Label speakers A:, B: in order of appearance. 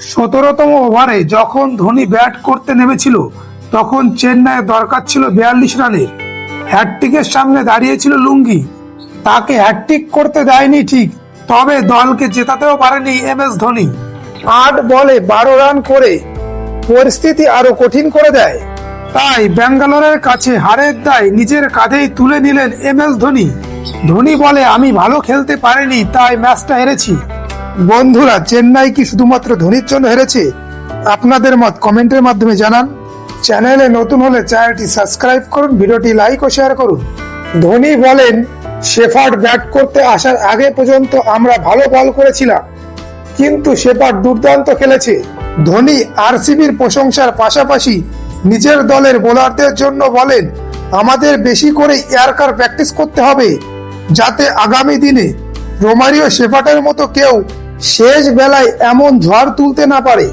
A: সতেরোতম ওভারে যখন ধোনি ব্যাট করতে নেমেছিল, তখন চেন্নাইয়ের দরকার ছিল বিয়াল্লিশ রানের। হ্যাটট্রিকের সামনে দাঁড়িয়েছিল লুঙ্গি। তাকে হ্যাটট্রিক করতে দেয়নি ঠিক, তবে দলকে জেতাতেও পারেনি এম এস ধোনি। আট বলে বারো রান করে পরিস্থিতি আরও কঠিন করে দেয়। তাই ব্যাঙ্গালোরের কাছে হারের দায় নিজের কাঁধেই তুলে নিলেন এম এস ধোনি। ধোনি বলে, আমি ভালো খেলতে পারিনি, তাই ম্যাচটা হেরেছি। বন্ধুরা, চেন্নাই কি শুধুমাত্র ধোনির জন্য হেরেছে? আপনাদের মত কমেন্টের মাধ্যমে জানান। চ্যানেলে নতুন হলে চ্যানেলটি সাবস্ক্রাইব করুন, ভিডিওটি লাইক ও শেয়ার করুন। ধোনি বলেন, শেফার্ড ব্যাট করতে আসার আগে পর্যন্ত আমরা ভালো বল করেছিলাম, কিন্তু শেফার্ড দুর্দান্ত খেলেছে। ধোনি আরসিবির প্রশংসার পাশাপাশি নিজের দলের বোলারদের জন্য বলেন, আমাদের বেশি করে এয়ারকার প্র্যাকটিস করতে হবে, যাতে আগামী দিনে রোমারিও শেফার্ডের মতো কেউ শেষ বেলায় এমন ঝড় তুলতে না পারে।